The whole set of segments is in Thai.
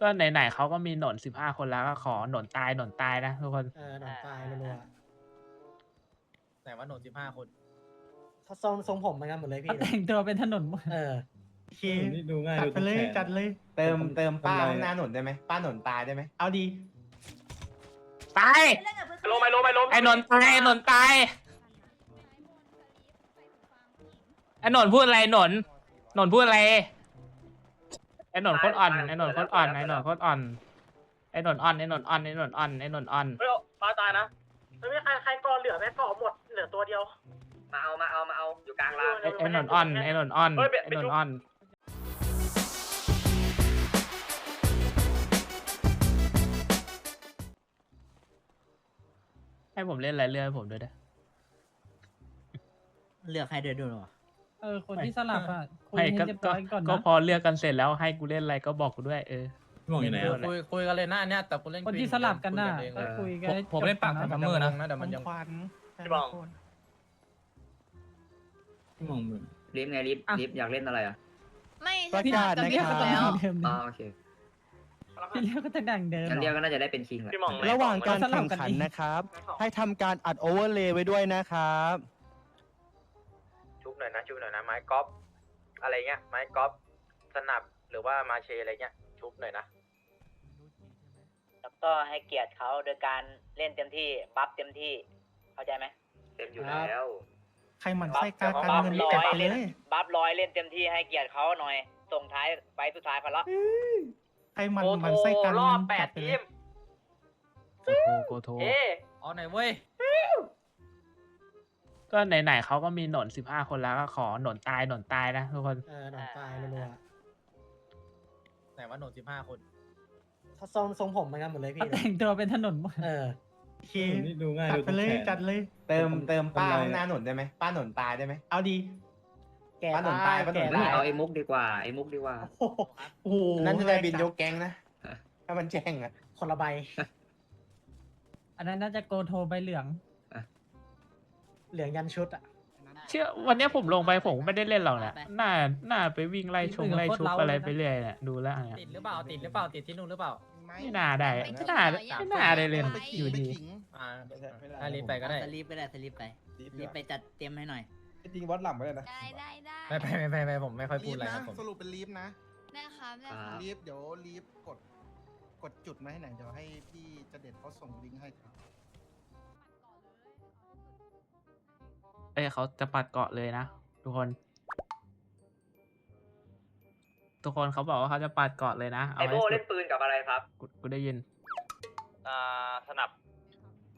ก็ไหนๆเขาก็มีหนนสิบห้าคนแล้วก็ขอหนนตายหนนตายนะทุกคน เออหนอนตายรัวแต่ว่าโหนดสิบห้าคนๆเขาทรงทรงผมเหมือนกันหมดเลยพี่เขาแต่งตัวเป็นถนนหมดเออ โอเคนี่ดูง่ายจัดดูไปเลยแขนจัดเลย เติมเติมป้าทำไรข้างหน้าหนุนได้ไหมป้าหนุนตายได้ไหมเอาดี ตาย ลงไปลงไปลงไอ้หนนตายไอ้หนนตายไอ้หนนพูดอะไรหนนหนนพูดอะไร ไอ้หนนโคตรอ่อนไอ้หนนโคตรอ่อนไอ้หนนโคตรอ่อนไอ้หนนอ่อนไอ้หนนอ่อนไอ้หนนอ่อนไอ้หนนอ่อนเฮ้ยปลาตายนะไม่มีใครใครก่อเหลือไหมก่อหมดเหลือตัวเดียว มาเอามาเอามาเอาอยู่กลางลานไอ้ไอ้หนนอ่อนไอ้หนนอ่อนเฮ้ยไปไอ้ไปหนนจุ๊บอ่อนให้ผมเล่นอะไรเรื่องให้ผมด้วยนะเลือกให้ด้วยด้วยเหรอ เออคนที่สลับอะคุยไม่ให้ก็เรียบก็ร้อยก่อนก็นะพอเลือกกันเสร็จแล้วให้กูเล่นอะไรก็บอกกูด้วยเออ พี่หมองอยู่ไหนเออะอคุยคุยกันเลยนะอันเนี่ยแต่กูเล่นคนที่สลับกันน่ะคุยก็เองคุยกันผมให้ผมเล่นปากจทาบงก่อนมือนะนะแต่มันยังควันพี่บอง พี่หมองมือรีบไงรีบรีบอยากเล่นอะไรอะไม่ประกาศ จะนะเรียกครักับนแล้วเดิมอ๋อโอเคพี่เรียกก็แต่ดังเดิมงั้นเหรเรียกอก็น่าจะได้เป็นคิงแหละ พี่หมอง ระหว่างการสลัแข่บงกันขันอีกนะครับ ให้ทำการอัดโอเวอร์เลย์ไว้ด้วยนะครับชุบห น่อยนะชุบหน่อยนะไม้กอล์ฟอะไรเงี้ยไม้กอล์ฟสนับหรือว่ามาเชอะไรเงี้ยชุบหน่อยนะแล้วก็ให้เกียรติเขาโดยการเล่นเต็มที่บัฟเต็มที่เข้าใจไหมเต็มอยู่แล้วใครหมันไส้การการเงินร้อจัดยไปเลเล่นยบัฟร้อยเล่นเต็มที่ให้เกียรติเขาหน่อย ส่งท้ายไปสุดท้ายพอละใครหมันโกหโทมันไส้การรเงิอบนแปจัดดไปทีเลยมโกโทโกโทเอ๊ะเอาหน่อยเว้ย ก็ไหนๆเขาก็มีหนนสิบห้าคนแล้วก็ขอหนนตายหนนตายนะทุกคน เออหนอนตายรัวแต่ว่าโหนดสิบห้าคนๆเขาทรงทรงผมเหมือนกันหมดเลยพี่ เขาแต่งตัวเป็นถนนหมด เออ โอเคนี่ดูง่ายจัดดูไปเลยแขนจัดเลย เติมเติมป้าทำไรข้างหน้าหนุนได้ไหมป้าหนุนตายได้ไหม เอาดี แกป้าหนุนตายป้าหนุนเฮ้ยตายเอาไอ้มุกดีกว่าไอ้มุกดีกว่า โอ้โหโอ้โหนั่นจะได้บินยกแก๊งนะ ถ้ามันแจ้งอะคนละใบ อันนั้นน่าจะโกโทใบเหลือง เหลืองยันชุดอะ เชื่อวันเนี้ยผมลงไปผมไม่ได้เล่นหรอกนะน่าน่าไปวิ่งไล่ชงไล่ชุบอะไรไปเรื่อยเนี่ยดูแล้วเนี่ยติดหรือเปล่าติดหรือเปล่าติดที่นู่นหรือเปล่า ไม่น่าได้ไม่น่าไม่น่าได้เล่นอยู่ดีอ่าถ้ารีบไปก็ได้สลีปก็ได้สลีปไปสลีปไปจัดเตรียมให้หน่อยจริงวัดหลังไปเลยนะได้ได้ได้ไม่ไปไม่ไปไม่ผมไม่ค่อยพูดอะไรครับผมสรุปเป็นลีฟนะได้ครับได้ครับลีฟเดี๋ยวลีฟกดกดจุดมาให้หน่อยเดี๋ยวให้พี่จะเด็ดเขาส่งลิงก์ให้ครับ อ้ยเขาจะปัดเกาะเลยนะทุกคน ทุกคนเขาบอกว่าเขาจะปัดเกาะเลยนะไอเอาโบให้สุเล่ดนปืนกับอะไรครับกูกูได้ยิน อ่าสนับ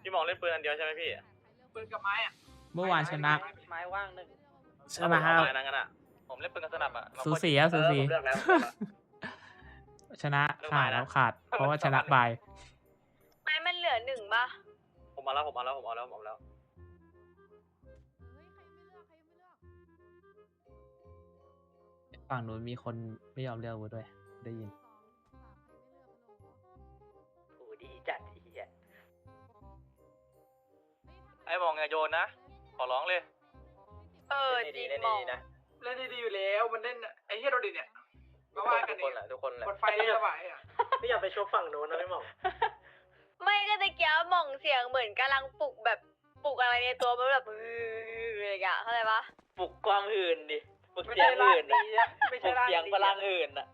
พี่หมองเล่นปืนอันเดียวใช่ไหมพี่ปืนกับไม้อะเมื่อวานชนะไม้ว่างหนึ่งชนะครับไม้นั่นกันอะผมเล่นปืนกับสนับอะสูสีอะเอสูอสีผมเลือกแล้วชนะขาดแล้วขาด เพราะว่าชนะบายไม้มันเหลือหนึ่งป่ะผมมาแล้วผมมาแล้วผมเอาแล้วผมเอาแล้ว ฝั่งนู้นมีคนไม่ยอมเลือกกูด้วย ได้ยิน โอ้ดีจัดเฮียไอ้หมองอย่าโยนนะ ขอร้องเลย เออจริงมองเล่นดีๆอยู่แล้ว มันเล่นไอ้เฮียโดดิเนี่ยก็ว่ากันทุกคนแหละทุกคนแหละกดไฟสบายอะไม่อยากไปชกฝั่งนู้นนะพี่หมอง ไม่ก็ตะเกียบมองเสียงเหมือนกำลังปลุกแบบปลุกอะไรในตัวมันแบบอื้ออะไรอย่างเงี้ยเข้าใจปะปลุกความหื่นดิ ปลุกไม่เสียใช่งร่างหื่นดีอะไม่ปลุใช่กร่างเสียงพลังหื่นอะ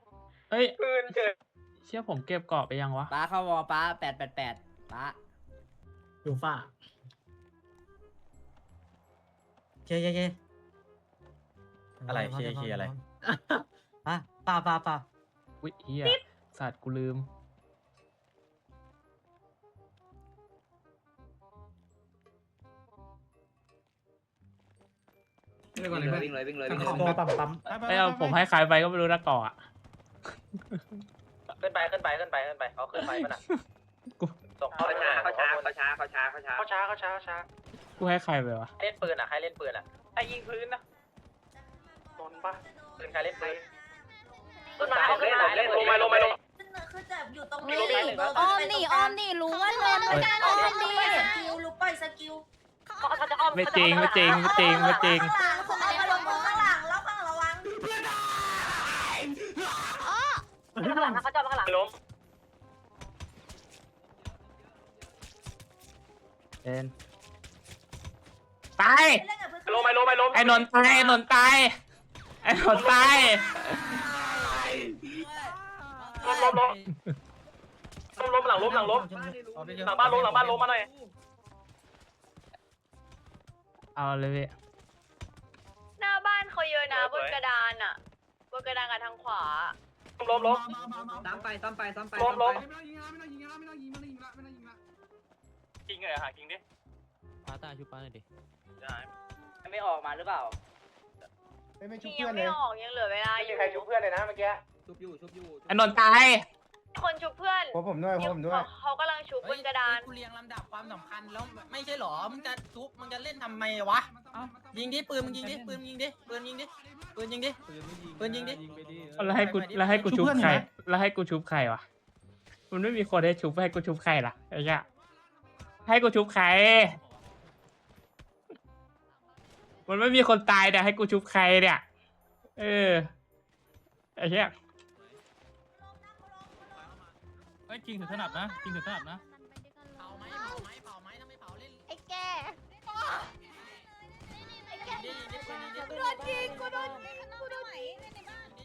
เฮ้ยปืนเกิดเชื่อผมเก็บเกาะไปยังวะ ป้าเข้าวอป้าแปดแปดแปดป้ายูฟ่าเย้เย้เย้อะไรเชียร์เชียร์อะไรป้าป้าป้าป้าอุ้ยเฮียสัตว์กูลืม วิ่งเลยวิ่งเลยวิ่งเลยวิ่งเลยตัวปั๊มปั๊มเอ้ยเอาผมให้ใครไปก็ไม่รู้นะเกาะอะขึ้นไปขึ้นไปขึ้นไปขึ้นไปเอาขึ้นไปมันอะกูส่งเขาเข้าไปช้าหาเขาช้าเขาช้าเขาช้าเขาช้าเขาช้าเขาช้าเขาช้ากูให้ใครไปวะเล่นปืนอะใครเล่นปืนอะไอ้ยิงพื้นนะโดนปะปืนใครเล่นปืนต้นไม้ต้นไม้เล่นลงมาลงมาลงคือแบบอยู่ตรงนี้อ้อมนี่อ้อมนี่รู้ว่าโดนเหมือนกันอ้อมนี่สกิลรู้ปล่อยสกิลเขาจะอ้อม ไม่จริงไม่จริงไม่จริงไม่จริงข้างหลังคนเอาลงมืองหลังแล้วข้างระวังข้างหลังเขาจะข้งหลังล้มเอ็นตายลับเพื่อล้มไปล้มไปล้มไอ้นนท์ตายไอ้นนท์ตายไอ้นนท์ตายล้มลมล้มลมล้มหลังลมหลังลมหลังบ้านล้มหลังบ้านล้มมาหน่อย เอาเลยพี่หน้าบ้านเขาเยอะนะบนกระดานอะ บนกระดานกับทางขวา ล้มล้มซ้ำไปซ้ำไปซ้ำไปล้มล้มไม่ต้องยิงละไม่ต้องยิงละไม่ต้องยิงไม่ต้องยิงละไม่ต้องยิงละกิงเลยหากิงดิป้าตาชุบป้าหน่อยดิไม่ออกมาหรือเปล่าไม่ชุบที่ยัเพื่อนงเลไม่ยออกยังเหลือเวลาอยู่ใครชุบเพื่อนเลยนะเมื่อกี้ชุบอยู่ชุบอยู่ ไอ้นนท์ตาย คนชุบเพื่อนพบผมด้วยพบผมด้วย เขากำลังชุบบนกระดานกูเรียงลำดับความสำคัญแล้วไม่ใช่หรอ มึงจะชุบมึงจะเล่นทำไมวะ ยิงดิปืนมึงยิงดิปืนมึงยิงดิปืนยิงดิปืนยิงดิ ปืนยิงดิ แล้วให้กูแล้วให้กูชุบใครแล้วให้กูชุบใครวะมันไม่มีคนให้ชุบให้กูชุบใครล่ะไอ้เหี้ยให้กูชุบใคร มันไม่มีคนตายแต่ให้กูชุบใครเนี่ย เออไอ้เหี้ย ไอ้จริงถึงขนาดนะจริงถึงขนาดนะเผาไหมเผาไหมเผาไหมถ้าไม่เผาเล่นไอ้แกยิงดิปืนยิงดิโดนยิงกูโดนยิงกูโดน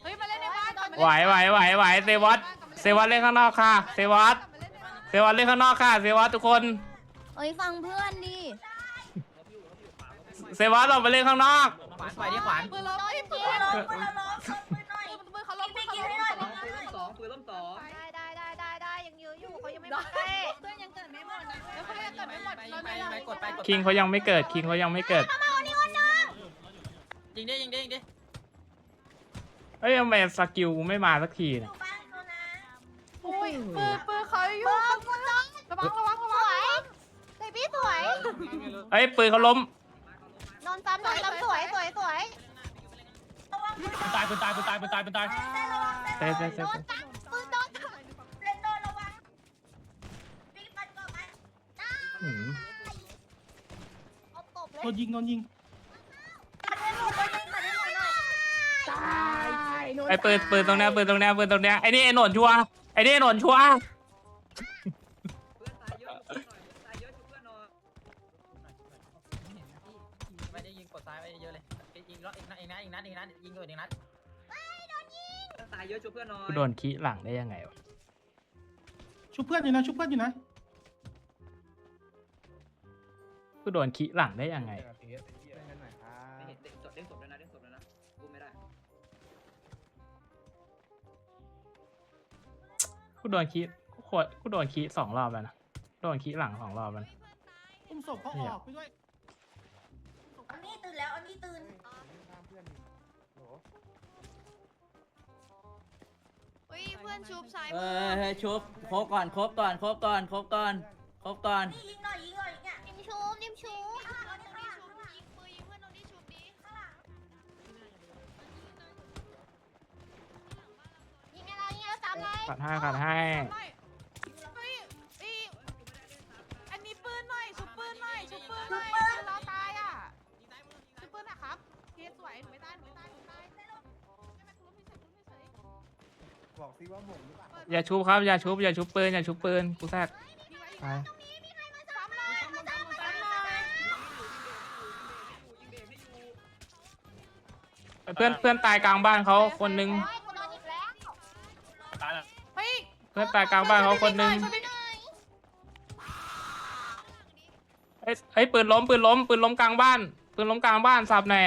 เฮ้ยมาเล่นในบ้านก่อนไหวไหวไหวไหวเซวัตเซวัตเล่นข้างนอกค่ะ เซวัตเซวัตเล่นข้างนอกค่ะ เซวัตทุกคน เอ้ยฟังเพื่อนดิเซวัตออกไปเล่นข้างนอก ขวานไปดิขวานปืนล้มปืนล้ม เขายังไม่มาใกล้เพื่อนยังเกิดไม่หมดนะเดี๋ยวเขายังเกิดไม่หมดไปไปไปกดไปกดคิงเขายังไม่เกิดคิงเขายังไม่เกิดยิงดิยิงดิยิงดิเอ้ยทำไมสกิลกูไม่มาสักทีเนี่ยอุ้ยปืนปืนเขาอยู่ข้างบนระวังระวังระวังสวยเบบี้สวยเอ้ยปืนเขาล้มนอนซ้ำนอนซ้ำสวยสวยสวยตายปืนตายปืนตายปืนตายปืนตายเซ่เซ่เซ่ โดนจับปืนโดนเล่นโดนระวังปีปัดก่อนไหม หืม เอาตบเลยโดนยิงโดนยิงปัดให้หมดเลยปัดให้หมดหน่อยตายไอ้ปืนปืนตรงเนี้ยปืนตรงเนี้ยปืนตรงเนี้ยไอ้นี่ไอ้หนนชัวร์ไอ้นี่ไอ้หนนชัวร์เพื่อนตายเยอะชุบเพื่อนหน่อยเพื่อนตายเยอะชุบเพื่อนหน่อยไม่ได้ยิงกดซ้ายไปเยอะเลยยิงรอบอีกนัดอีกนัดอีกนัดอีกนัดยิงอยู่อีกนัดเพื่อนตายเยอะชุบเพื่อนหน่อยกูโดนขี้หลังได้ยังไงวะชุบเพื่อนอยู่นะชุบเพื่อนอยู่นะ กูโดนขี้หลังได้ยังไง ไม่เห็นเด้งศพเด้งศพแล้วนะเด้งศพแล้วนะกูไม่ได้กูโดนขี้กูขวดกูโดนขี้สองรอบแล้วนะ โดนขี้หลังสองรอบแล้วนะ อุ้มศพเขาออกไปด้วยอันนี้ตื่นแล้วอันนี้ตื่นอุ้ยเพื่อนชุบซ้ายเอมือให้ชุบครบก่อนครบก่อนครบก่อนครบก่อนครบก่อนยิงหน่อยยิงหน่อยเนี่ย นิ่มชุบนิ่มชุบยิงปืนยิงเพื่อนโดนที่ชุบดิข้างหลังยิงอะไรยิงแล้วซ้ำเลยขัดให้ขัดให้อันนี้ปืนหน่อยชุบปืนหน่อยชุบปืนหน่อยปืนเราตายอะชุบปืนนะครับเคสวยไม่ตายไม่ตายไม่ตายบอกซิว่าหม่งหรือเปล่าอย่าชุบครับอย่าชุบอย่าชุบปืนอย่าชุบปืนกูแทรกไป เพื่อนเพื่อนตายกลางบ้านเขาคนนึงตายแล้วเฮ้ยเพื่อนตายกลางบ้านเขาคนนึงเอ้ยเอ้ยปืนล้มปืนล้มปืนล้มกลางบ้านปืนล้มกลางบ้านสับหน่อย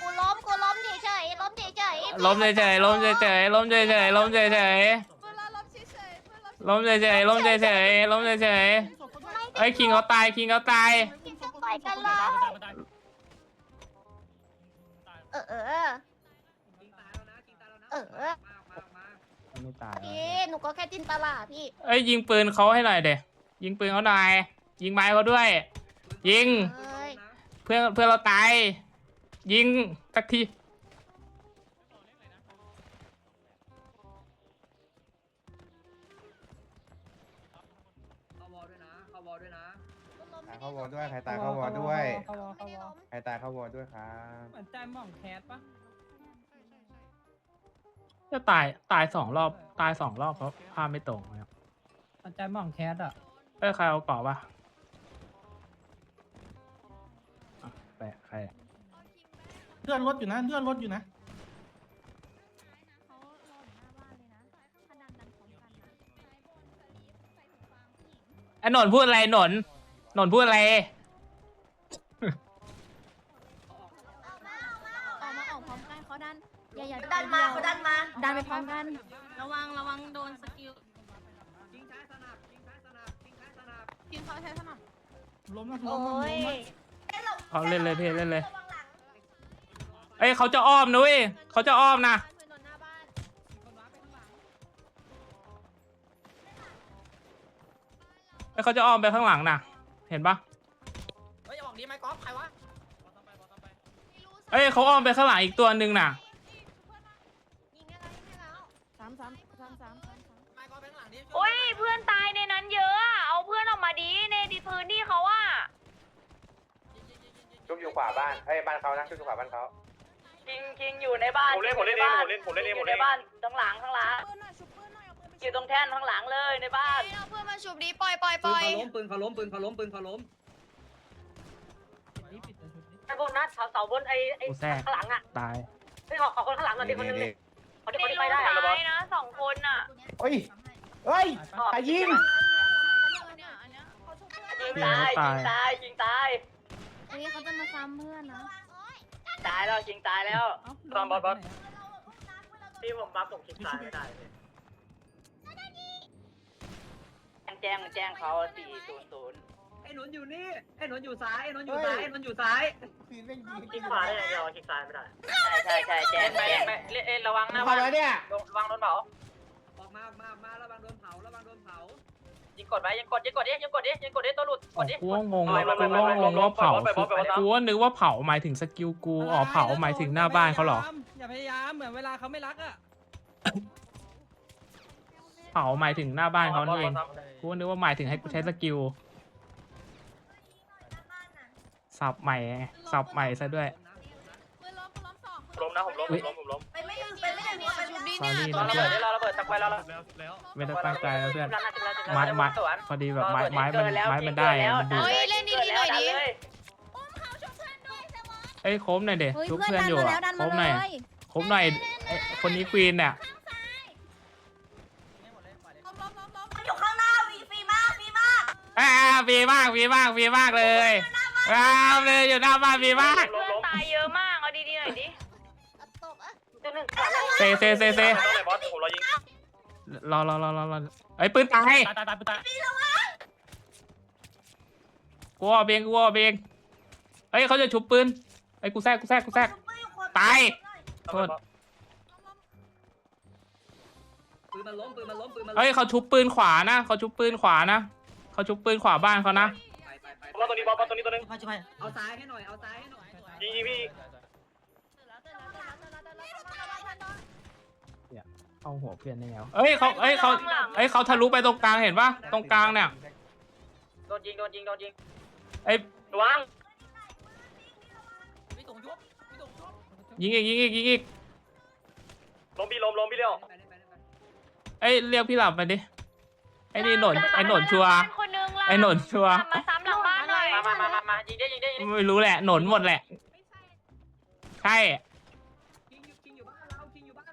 กูล้มกูล้มเฉยๆล้มเฉยๆล้มเฉยๆล้มเฉยๆล้มเฉยๆล้มเฉยๆเวลาล้มเฉยๆเวลาล้มเฉยๆล้มเฉยๆล้มเฉยๆเอ้ยคิงเขาตายคิงเขาตาย ไปล่อยกันเลยเออเออยิงตายแล้วนะยิงตายเออเออ เออไม่ตายพี่หนูก็แค่จินตลาพี่ เอ้ยยิงปืนเขาให้หน่อยเดยิงปืนเขาหน่อย ยิงไม้เขาด้วย ยิง เอ้ย เพื่อนเพื่อนเราตาย ยิงสักที วอด้วย ใครตายเข้าวอด้วยเข้าวอเข้าวอใครตายเข้าวอด้วยครับเหมือนใจหม่องแคสปะจะตายตายสองรอบตายสองรอบเพราะภาพไม่ตรงนะครับเข้าใจหม่องแคสอะเอ้ยใครเอาเกาะปะอะแปะใครอะเลื่อนรถอยู่นะเลื่อนรถอยู่นะ ไอ้หนนพูดอะไรหนนห นนพูดอะไร ออกมาออกพร้อมกันเขาดันอย่าอย่าดันมาเขาดันมา ดันไปพร้อมกัน ระวังระวังโดนสกิลยิงซ้ายสนับยิงซ้ายสนับยิงซ้ายสนับกินเขาใช้สนับล้มนะล้โอ้มนะล้มยนะเอาเล่นเลยพี่เล่นเลย เอ้ยเขาจะอ้อมนะเว้ยเขาจะอ้อมนะเพื่อนโดนหน้าบ้านเอ้ยเขาจะอ้อมไปข้างหลังนะ เห็นปะเฮ้ยอย่าบอกดีไม้กอล์ฟใครวะเอ้ยเขาอ้อมไปข้างหลังอีกตัวหนึ่งน่ะยิงได้แล้วยิงได้แล้วสามสามสามสามสามสามไม้กอล์ฟไปข้างหลังดิโอ้ยเพื่อนตายในนั้นเยอะอะเอาเพื่อนออกมาดีในดิพื้นที่เขาอะชุบอยู่ขวาบ้านเฮ้ยบ้านเขานะชุบอยู่ขวาบ้านเขาคิงคิงอยู่ในบ้านผมเล่นผมเล่นเองผมเล่นผมเล่นเองอผมยู่เล่ในนเองบ้านข้างหลังข้างหลัง ปืนหน่อยชุบปืนหน่ อยเอาปืนไปอยู่ตรงแท่นข้างหลังเลยในบ้านเอาเพื่อนมาชุบดีปล่อยปล่อยปล่อยปืนเขาล้มปืนเขาล้มปืนเขาล้มปืนเขาล้มปิดนี่ปิดตัวชุดนี้ไอ้พวกนั้นเสาเสาบนไอ้ไอ้กูแทรก ข้างหลังอะตาย ไม่ขอขอคนข้างหลังหน่อยดิคนนึงดิคนที่คนที่ไปได้ตาอะยนะสองคนอะเฮ้ยเฮ้ยใครยิง เนี่ยอันเนี้ยเขาชุบเพื่อนยิงตายยิงตายยิงตายเฮ้ยเขาจะมาซ้ำเพื่อนนะตายแล้วยิงตายแล้วเอ้าตามบอสบอสที่ผมบัฟผมคิดตายไม่ได้ แจ้งแจ้งเขาสี่ศูนย์ศูนย์ไอ้หนุนอยู่นี่ ไอ้หนุนอยู่ซ้าย ไอ้หนุนอยู่ซ้าย ไอ้หนุนอยู่ซ้ายคลิกขวาได้อย่างเดียวคลิกซ้ายไม่ได้ใช่ใช่ใช่แจ้งไปแจ้งไปเอ้ระวังนะทำอะไรเนี่ยระวังโดนเผาออกมาออกมาออกมาระวังโดนเผา ระวังโดนเผา ยิงกดไว้ยิงกดยิงกดดิยิงกดดิยิงกดดิตัวหลุดกดดิ กูว่างงว่ากูว่างงว่าเผาคือกูว่านึกว่าเผาหมายถึงสกิลกูอ๋อเผาหมายถึงหน้าบ้านเขาเหรอ อย่าพยายามเหมือนเวลาเขาไม่รักอะ เผาหมายถึงหน้าบ้านเขานี่เอง กูนึกว่าหมายถึงให้กูใช้สกิลสับใหม่ไงสับใหม่ซะด้วยปืนล้มปืนล้มสองล้มนะผมล้มผมล้มผมล้มไปไม่ถึงไปไม่ถึงเนี่ยไปชุบไม่ดีถึงเนี่ย Sorry ตัวระเนี้เบิดยได้แล้วระเบิดตักไปแล้วไม่ได้ตั้งใจแล้วเพื่อนแล้วนะถึงแล้วถึงแล้วไม้ไม้สวนพอดีแบบไม้ไม้มันไม้มันได้อะมันดูเฮ้ยเล่นดีๆหน่อยดิเอ้ยโค้มหน่อยเด็ชุบเพื่อนอยู่อะโค้มหน่อยโค้มหน่อยไอ้คนนี้ควีนเนี่ยากฟีมากฟีมากเลยอ่าเลยอยู่หน้าบ้านฟีมากเพื่อนตายเยอะมาก เอาดีๆหน่อยดิตบอะตัวหนึ่งเซเซเซเซต้องเลยบอสผมรอยิงรอรอรอรอรอไอ้ยปืนตายตายตายตายตายกูเอาเบงกูเอาเบงเอ้ยเขาจะชุบปืนไอ้ยกูแทรกกูแทรกกูแทรกตายโทษ ปืนมันล้มปืนมันล้มปืนมันล้มเอ้ยเขาชุบปืนขวานะเขาชุบปืนขวานะ เขาชุบปืนขวาบ้านเขานะไปไปไปบอสตัวนี้บอสบอสตัวนี้ตัวนึงเอาซ้ายให้หน่อย เอาซ้ายให้หน่อยยิงยิงพี่เอาหัวเพื่อนได้ไงวะเอ้ยเขาเอ้ยเขาเอ้ยเขาทะลุไปตรงกลางเห็นปะตรงกลางเนี่ยโดนยิงโดนยิงโดนยิงเอ้ยระวังพี่ตุ๋งยุบพี่ตุ๋งยุบยิงอีกยิงอีกยิงอีกล้มพี่ล้มล้มพี่เลี้ยวไปเลยไปเลยไปเลยเอ้ยเรียกพี่หลับมาดิไอ้นี่หนนไอ้หนนชัวร์คนนึงล่ะไอ้หนนชัวร์มาซ้ำหลังบ้านหน่อยมามามามามายิงได้ยิงได้ยิงได้ไม่รู้แหละหนนหมดแหละใช่คิงอยู่คิงอยู่บ้านเราคิงอยู่บ้าน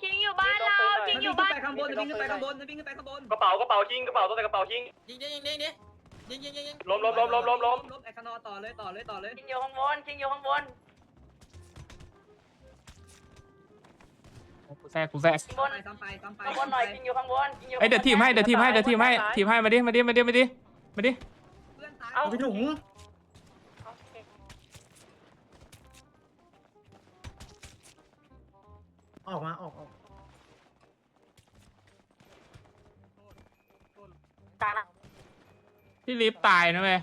คิงอยู่บ้านเราคิงมันอวิ่ยู่งขึ้บ้านนไปข้างบนมันวิ่งขึ้นไปข้างบนมันวิ่งขึ้นไปข้างบนกระเป๋ากระเป๋ายิงกระเป๋าตัวแต่กระเป๋ายิงยิงได้ยิงได้ยิงยิงยิงยิงยิงล้มล้มล้มล้มล้มล้มล้มไอ้คานอต่อเลยต่อเลยต่อเลยคิงอยู่ข้างบนคิงอยู่ข้างบน แทรกกูแทรกข้างบนซ้ำไปซ้ำไปข้างบนหน่อยคิงอยู่ข้างบนคิงอยู่เอ้ยเดี๋ยวทีมให้เดี๋ยวทีมให้เดี๋ยวทีมให้ทีมให้มาดิมาดิมาดิมาดิมาดิเพื่อนตายเอาไปถุงออกมาออกออกพี่ลิฟตายนะเว้ย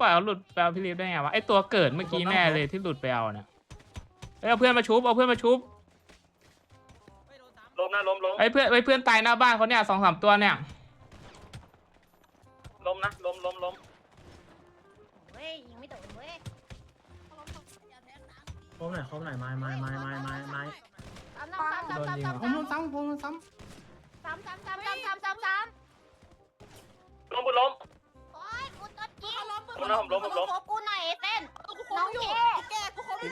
ปล่อยเขาหลุดไปเอาพี่ลิฟได้ไงวะไอตัวเกิดเมื่อกี้แน่เลยที่หลุดไปเอาเนี่ย เอ้ยเอาเพื่อนมาชุบเอาเพื่อนมาชุบล้มนะล้มล้มไอเพื่อนไอเพื่อนตายหน้าบ้านเขาเนี่ยสองสามตัวเนี่ยล้มนะล้มล้มล้มเว้ยยิงไม่โดนเว้ยครบหน่อยครบหน่อยไม้ไม้ไม้ไม้ไม้ไม้ซ้ำซ้ำซ้ำซ้ำซ้ำผมโดนซ้ำผมโดนซ้สามสามสามสามสามสามสามล้มปืนล้มโอ้ยกูต้นกี้ ผมล้มผมล้มผมล้มขอกูหน่อยไอ้เต้นกูคน้องอยู่เอแกกูคงอยู่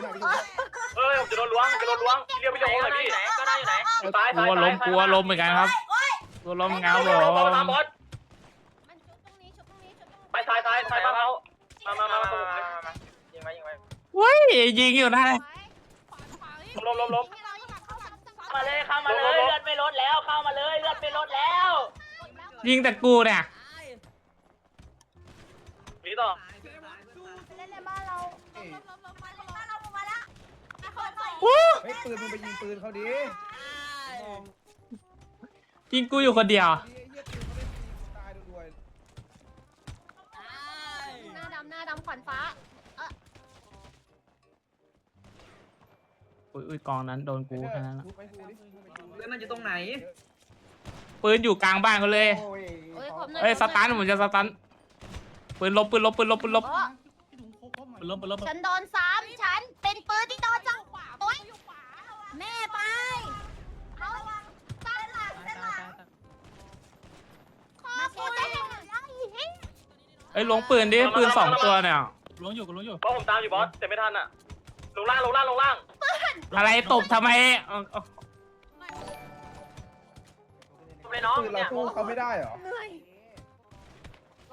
เอ้ยผมจะโดนล้วงจะโดนล้วงเรียกพี่โยงหน่อยพี่ไหนก็ได้อยู่ไหนซ้ายกลัวล้มกลัวล้มเหมือนกันครับกลัวล้มเหมือนกันครับผบอสมตามบอสมันชุบตรงนี้ชุบตรงนี้ชุบตรงนี้ไปซ้ายซ้ายซ้ายมาเอามามามามายิงไว้ยิงไว้เว้ยยิงอยู่นะล้มล้มล้มให้เรายิงหลังเข้าหลังมาเลยเข้ามาเลยเลือดไม่ลดแล้วเข้ามาเลยเลือดไม่ลดแล้ว ยิงแต่กูเนี่ยห นีต่อเล่นในบ้านเราเอ้ยบ้านเรามาแล้วไอ้คนใส่วู้เฮ้ยปืนมึงไปยิงปืนเขาดิยิงกูอยู่คนเดียวเหี้ยเหี้ยปืนเขาไม่ตีกูตายด้วยหน้าดำหน้าดำขวัญฟ้าอุ้ยอุ้ยกองนั้นโดนกูแค่นั้นละทุบไปกูดิทุบไปกูดิเฮ้ยมันอยู่ตรงไหน ปืนอยู่กลางบ้านเขาเลย โอ้ย เอ้ยผมหน่อยเอ้ยสตันผมจะสตัน ปืนลบปืนลบปืนลบปืนลบโอ้พี่ถุงโคบหน่อยล้มไปล้มฉันโดนซ้ำฉันเป็นปืนที่โดนจังโอ๊ยแม่ไปเอาตั้งหลังเส้นหลังขอกูได้ยังไงเอ้ยลงปืนดิปืนสองตัวเนี่ยล้มอยู่กูล้มอยู่บอสผมตามอยู่บอสแต่ไม่ทันอะลงล่างลงล่างลงล่างอะไรตบทำไมเอาเอาเลยน้องปืนเราเนี่ยสู้เขาไม่ได้เหรอ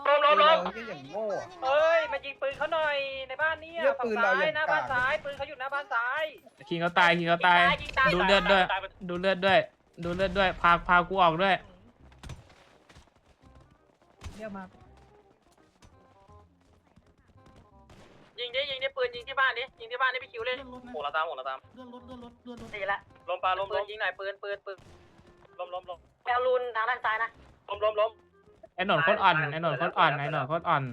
ล้มล้มล้มเราเหี้ยอย่างโง่อะเฮ้ยมายิงปืนเขาหน่อยในบ้านนี้เหี้ยปืนเราอย่างหน้าบ้านกาก ซ้ายปืนเขาอยู่หน้าบ้านซ้าย คิงเขาตายคิงเขาตาย ยิงตายดูเลือดด้วย ดูเลือดด้วย ดูเลือดด้วย พาพากูออกด้วย เรียกมายิงดิยิงดิปืนยิงที่บ้านดิยิงที่บ้านดิพี่คิวเลยเลื่อนรถนะโหเราตามโหเราตามเลื่อนรถเลื่อนรถเลื่อนรถตีละล้มปลาล้มปืล้นมยิงหน่อยปืนปืนปืนล้มล้มล้มแปลรูนทางด้านซ้ายนะล้มล้มล้ม ไอ้หนนโคตรอ่อนไอ้หนนโคตรอ่อนไอ้หนนโคตรอ่อน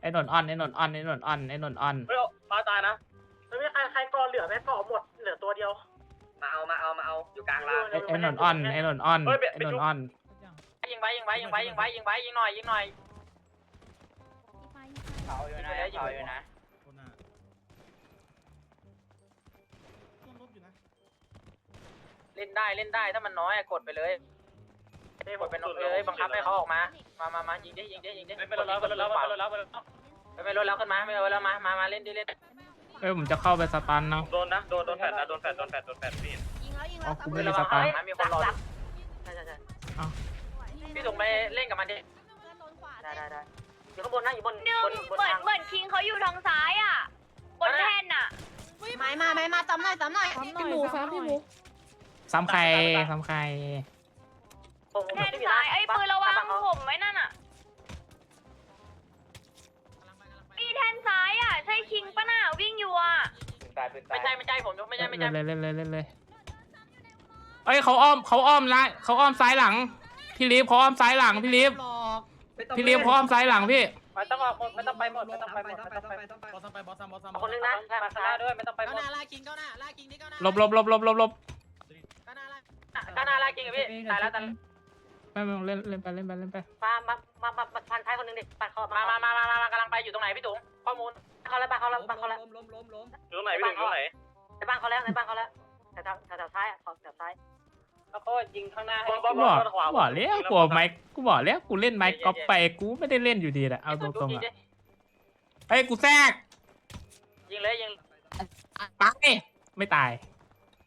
ไอ้หนนอ่อนไอ้หนนอ่อนไอ้หนนอ่อนไอ้หนนอ่อนเฮ้ยปลาตายนะไม่มีใครใครก่อเหลือไหมก่อหมดเหลือตัวเดียว มาเอามาเอามาเอาอยู่กลางลานไอ้ไอ้หนนอ่อนไอ้หนนอ่อนไอ้หนนอ่อนยิงไว้ยิงไว้ยิงไว้ยิงไว้ยิงไว้ยิงหน่อยยิงหน่อยเขาอยู่นะเขาอยู่นะโดนหน้าเลื่อนรถอยู่นะเล่นได้เล่นได้ถ้ามันน้อยกดไปเลย กดไปเลยบังคับให้เขาออกมา มามามายิงดิยิงดิยิงดิไม่ลดแล้วไม่ลดแล้วไม่ลดแล้วไม่ลดแล้วไม่ลดแล้วขึ้นมาไม่ลดแล้วมามามาเล่นดิเล่นเอ้ยผมจะเข้าไปสตันนะโดนนะโดนโดนแฟดนะโดนแฟดโดนแฟดโดนแฟดพี่ยิงแล้วยิงแล้เอาวกูไม่ได้สตันนะมีคนรอใช่ใช่ใช่เอ้าพี่ส่งไปเล่นกับมันดิเพื่อนโดนขวาได้ได้ได้อยู่ข้างบนนะอยู่บนหนึ่งบนบนเหมือนทางเหมือนคิงเขาอยู่ทางซ้ายอะบนแท่นอะไม้มาไม้มาจำหน่อยจำหน่อยพี่หมูครับพี่หมูซ้ำใครซ้ำใครผม แท่นซ้ายไอ้ยปืนระวังผมไว้นั่นอะมีแท่นซ้ายอะ ใช่คิงปะน่ะวิ่งอยู่อะตายปืนตายไม่ใช่ไม่ใช่ผมไม่ใช่ไม่ใช่เล่นเลยเล่นเลยเล่นเลยเอ้ยเขาอ้อมเขาอ้อมละเขาอ้อมซ้ายหลังพี่ลีฟเขาอ้อมซ้ายหลังพี่ลีฟพี่ลีฟเขาอ้อมซ้ายหลังพี่ไม่ต้องออกไม่ต้องไปหมดไม่ต้องไปหมดไม่ต้องไปบอสซ้ำไปบอสซ้ำบอสซ้ำคนนึงนะมาข้างหน้าด้วยไม่ต้องไปหมก้าวดหน้าลากิงก้าวหน้าลากิงนี่ก้าวหน้าหลบหลบหลบหลบหลบหลบก้าวหน้าลาก้าวหน้าลากิงกับพี่ตายแล้วตาย ไม่ไม่เล่นเล่นไปเล่นไปเล่นไปมามามามามาพันท้ายคนนึงดิปัดคอมามามามามากำลังไปอยู่ตรงไหนพี่ตุ๋งข้อมูลเขาแล้วบ้านเขาแล้วบ้านเขาแล้วอยู่ตรงไหนพี่ถึงอยู่ตรงไหนในบ้านเขาแล้วในบ้านเขาแล้วแถวแถวแถวซ้ายขอแถวซ้ายแล้วก็ยิงข้างหน้าให้บอลบกูอลบบออกลขวากูบอกแล้วกูบอกไมค์กูบอกแล้วกูเล่นไมค์ก๊อปไปกูไม่ได้เล่นอยู่ดีแหละเอาตรงๆอะเฮ้ยกูแทรกยิงเลยยิงตายไม่ตาย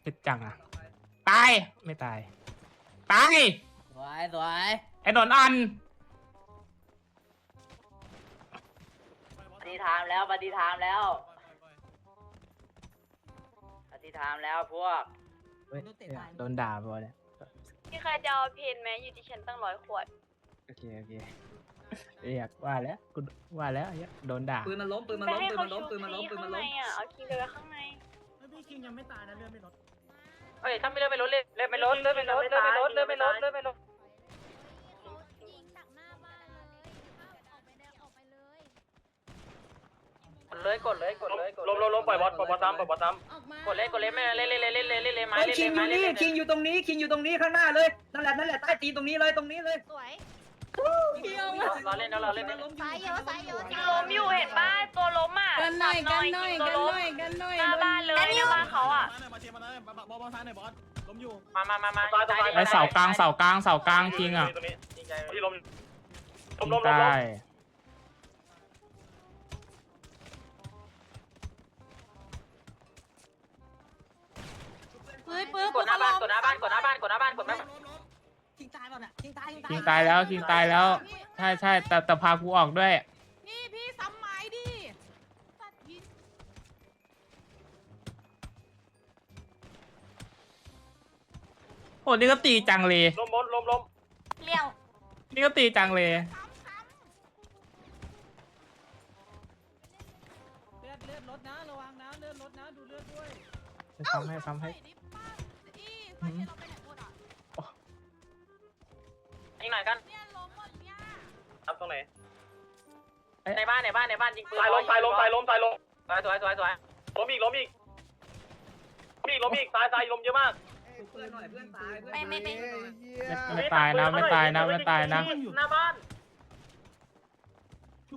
ตึกจังอะตายไม่ตายตาย สวยสวยไอ้หนอนอัน ปฏิทามแล้วปฏิทามแล้วปฏิทามแล้วพวกโดนด่าไปวะเนี่ยมีใครจะเอาเพนไหมอยู่ที่ฉันตั้งร้อยขวด โอเคโอเคเรียกว่าแล้วกูว่าแล้วไอ้เหี้ยโดนด่าปืนมันล้มปืนมันไปล้มให้ปืนเขามันล้มชุบปืนมันล้มที่ปืนมัข้านงในล้มอะ เอาคิงไปไว้ข้างใน พี่คิงยังไม่ตายนะเลื่อนไม่ลด เฮ้ยถ้าไม่เลื่อนไปรถเลยเลื่อนไม่ลดเลื่อนไม่ลดเลื่อนไม่ลดเลื่อนไม่ลดเลื่อนไม่ลดยิงจากหน้าบ้านเลยออกไปได้ออกไปเลย กดเลยกดเลยกดเลยกดล้มล้มล้มปล่อยบอลปล่อยบอลซ้ำปล่อยบอลซ้ออกมากดเลยกดเลยไม่เล่นเล่นเล่นเล่นเล่นเล่นเล่นไม้เฮ้ยเล่นคิงอไม้ยู่เล่นนี่คิงอยู่ตรงนี้คิงอยู่ตรงนี้ข้างหน้าเลยนั่นแหละนั่นแหละใต้ตีนตรงนี้เลยตรงนี้เล ยสวยเราเล่นแล้วเราเล่นซ้ายเยอะซ้ายเยอะคิงล้มอยู่เห็นป้าตัวล้มอะกันหน่อยจักับนหน่อยคิงกันตัวหล้มน่อยกันหน่อยหน้าบ้านเลยหน้าบ้านเขาอะมาเชียร์มาเลยบอสบอสซ้ายหน่อยบอสล้มอยู่มามามามาไอเสากลางเสากลางเสากลางจริงอะตรงนี้จริงใจที่ล้มจริล้งมล้มล้มล้มได้เฮ้ยปืนกดหน้าบ้านกดหน้าบ้านกดหน้าบ้านกดหน้าบ้านกดหน้าบ้านคิง ตายก่อนอะคิงตายคิงตายคิงตายแล้วคิงตายแล้ว ใช่ใช่แต่แต่พากูออกด้วยพี่พี่ซ้ำไม้ดิสัตว์ยิงโหนี่ก็ตีจังเลย ล้มล้มล้มล้มเลี้ยวนี่ก็ตีจังเลย ซ้ำซ้ำเลือดเลือดลดนะระวังนะเลือดลดนะดูเลือดด้วยทำให้ทำให้เฮ้ยดิป้าอีใส่เย็นเราไปไหน หมดอะอีกหน่อยกันเนี่ยล้มหมดเนี่ยทับตรงไหนในบ้านในบ้านในบ้านยิงปืนตายล้มตายล้มตายล้มตายล้มสวยสวยสวยสวยล้มอีกล้มอีกล้มอีกล้มอีกตายตายล้มเยอะมากเพื่อนหน่อยเพื่อนตายเพื่อนไม่ไม่ไม่ไม่ไม่ตายนะไม่ตายนะไม่ตายนะหน้าบ้าน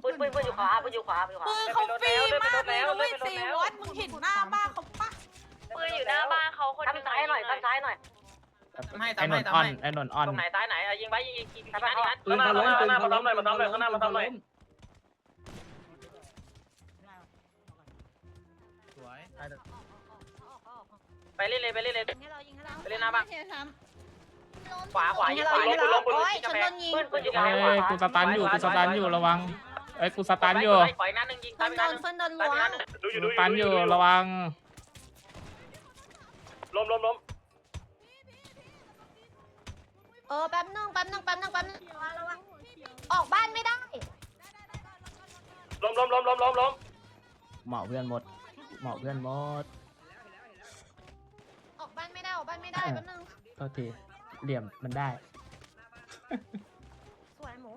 ปืนปืนปืนอยู่ขวาปืนอยู่ขวาปืนอยู่ขวาปืนเขาฟรีมากเลยนะเว้ยสี่วอตมึงเห็นหน้าบ้านเขาปะปืนอยู่หน้าบ้านเขาคนทำซ้ายหน่อยทำซ้ายหน่อย ให้ไอ้ทำหนให้นทำอ่อนให้ไอ้หนนอ่อนตรงไหนซ้ายไหนยิงไว้ยิงยิงยิงนัดนัดปืนเขาล้มปืนเขาล้มปืนเขาล้มปืนเขาล้มสวยไปเรื่อยๆไปเรื่อย ยิงให้เรายิงให้เราๆไปเล่นหน้าบ้านเฮียทขวาขวายิงขวายิล้งมให้ปืนเราล้มปืนโอ้ยยิงฉักำนแพโดงนยิงเอ้ยกูสตันอยู่กูสตันอยู่ระวังเอ้ยกูสตันอยู่ขวาอีกนัดหนึ่งยิงเฟิตามร์นอีกโดนัดหนนึ่งเฟิร์นโดนล้วงดูอยู่กูดูสตันออยู่ยู่ระวังล้มล้มล้ม เออแป๊บนึงแป๊บนึงแป๊บนึงแป๊บนึงระวังออกบ้านไม่ได้ ล้มล้มล้มล้มล้มล้มเหมาะเพื่อนหมด เหมาะเพื่อนหมดออกบ้านไม่ได้ออกบ้านไม่ได้แป๊บนึงโทษทีเหลี่ยมมันได้ สวยหมูำ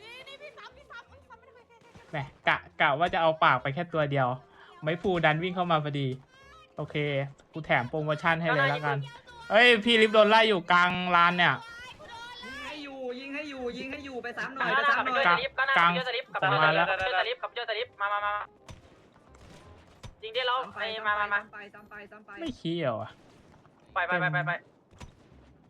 นี่นี่พี่ซ้ำพี่ซ้ำอุ๊ยซ้ำไม่ได้ไม่ได้ไม่ได้แหมกะกะว่าจะเอาปากไปแค่ตัวเดียว ไม่พูดันวิ่งเข้ามาพอดี โอเค กูแถมโปรโมชั่นให้เลยแล้วกัน เอ้ย พี่ลิฟต์โดนไล่อยู่กลางลานเนี่ย ยิงให้อยู่ยิงให้อยู่ยิงให้อยู่ไปซ้ำหน่ก็อยหไปน้าซ้ำไปหน่ช่อวยยสลิปก็หน้าไปช่วยสลิปกับช่วยสลิปกับช่วยสลิปกับช่วยสลิปมามามาจริงที่เราไปมามามาซ้ำไปซ้ำไปซ้ำไปไม่เขี้ยวอะไปไปไปไปไป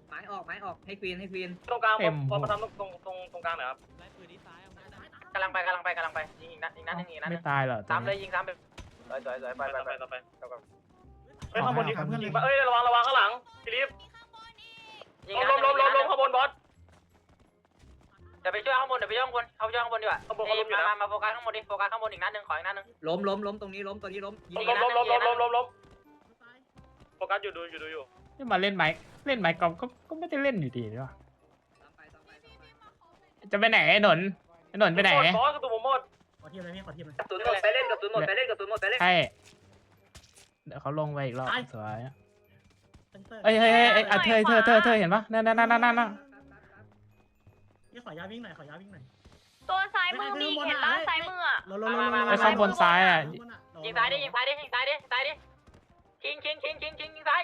ไม้ออกไม้ออกให้ควีนให้ควีนตรงกลางเต็มพอมาทำตรงตรงตรงตรงกลางหน่อยครับไล่ปืนที่ซ้ายเอามาได้กำลังไปกำลังไปกำลังไปยิงอีกนัดอีกนัดหนึ่งอีกนัดหไม่นึ่งตายเหรอตัวซ้ำเลยนี้ยิงซ้ำไปสวยสวยสวยไปไปไปต่อไป ไปต่อไปเฮ้ยข้างบนยิงยิงปะเอ้ยระวังระวังข้างหลังพี่ลิฟยิงล้มล้มล้มล้มล้มข้างบนบอสเดี๋ยวไปช่วยข้างบนเดี๋ยวไปช่วยข้างบนเขาช่วยข้างบนดีกว่ามามาโฟกัสข้างบนดิโฟกัสข้างบนอีกนัดหนึ่งขออีกนัดหนึ่งล้มล้มล้มตรงนี้ล้มตรงนี้ล้มยิงล้มล้มล้มล้มล้มล้มล้มโฟกัสอยู่ดูอยู่ดูอยู่นี่มาเล่นไม้เล่นไม้กอล์ฟก็ก็ไม่ได้เล่นอยู่ดีนี่หว่าซ้ำไปซ้ำไปซ้ำไปจะไปไหนไอ้หนนไอ้หนนไปไหนบอสกระตุ้มหมดขอทีมเลยพี่ขอทีมเลยกระสุนหมดไปเล่นกระสุนหมดไปเล่นกระสุนหมดไปเล่นใช่ เดี๋ยวเขาลงไปอีกรอบสวยเซนเตอร์เอ้ยเฮ้ยเฮ้ยเอ้ยอะเธอเธอเธอเธอเห็นปะนั่นนั่นนั่นนั่นนั่นพี่ขอยาวิ่งหน่อยขอยาวิ่งหน่อย ตัวซ้ายมือมีเห็นป่ะซ้ายมืออะลงลงลงลงไอ้ข้างบนซ้ายอะยิงซ้ายดิยิงซ้ายดิยิงซ้ายดิซ้ายดิคิงคิงคิงคิงคิงยิงซ้าย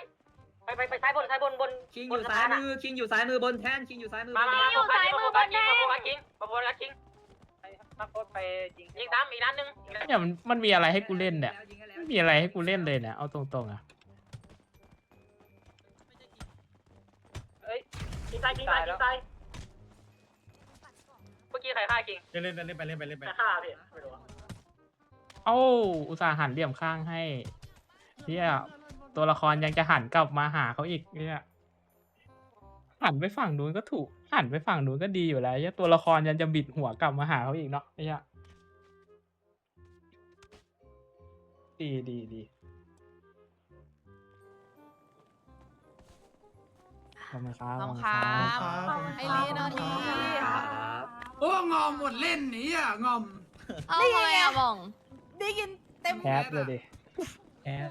ไปไปไปซ้ายบนซ้ายบนบนคิงอยู่ซ้ายมือคิงอยู่ซ้ายมือบนแท่นคิงอยู่ซ้ายมือบมานมาแท่นโฟกัสยิงโฟกัสยิงโฟกัสยิงโฟกัสยิง มาโฟกัสไปยิงยิงซ้ำอีกนัดหนึ่งเนี่ยมันมันมีอะไรให้กูเล่นเนี่ยยิงให้แล้วไม่มีอะไรให้กูเล่นเลยเนี่ยเอาตรงๆอะยิงซ้ายยิงซ้ายยิงซ้ายเมื่อกี้ใครฆ่าคิงเล่นเล่นเล่นไปเล่นไปเล่นไปใครฆ่าพี่ไม่รู้เอ้าอุตส่าห์หันเหลี่ยมข้างให้เนี่ยตัวละครยังจะหันกลับมาหาเขาอีกเนี่ยหันไปฝั่งนู้นก็ถูก หันไปฝั่งนู้นก็ดีอยู่แล้วเนี่ยตัวละครยังจะบิดหัวกลับมาหาเขาอีกเนาะเนี่ยดีดีดีขอบคุณครับขอบคุณคขรัอบคุณบไอรีนอทีโอ้งอมหมดเล่นนี้อะงอม เอาทำไมอะบอง ได้ยินเต็ม แอปเลยดิแอป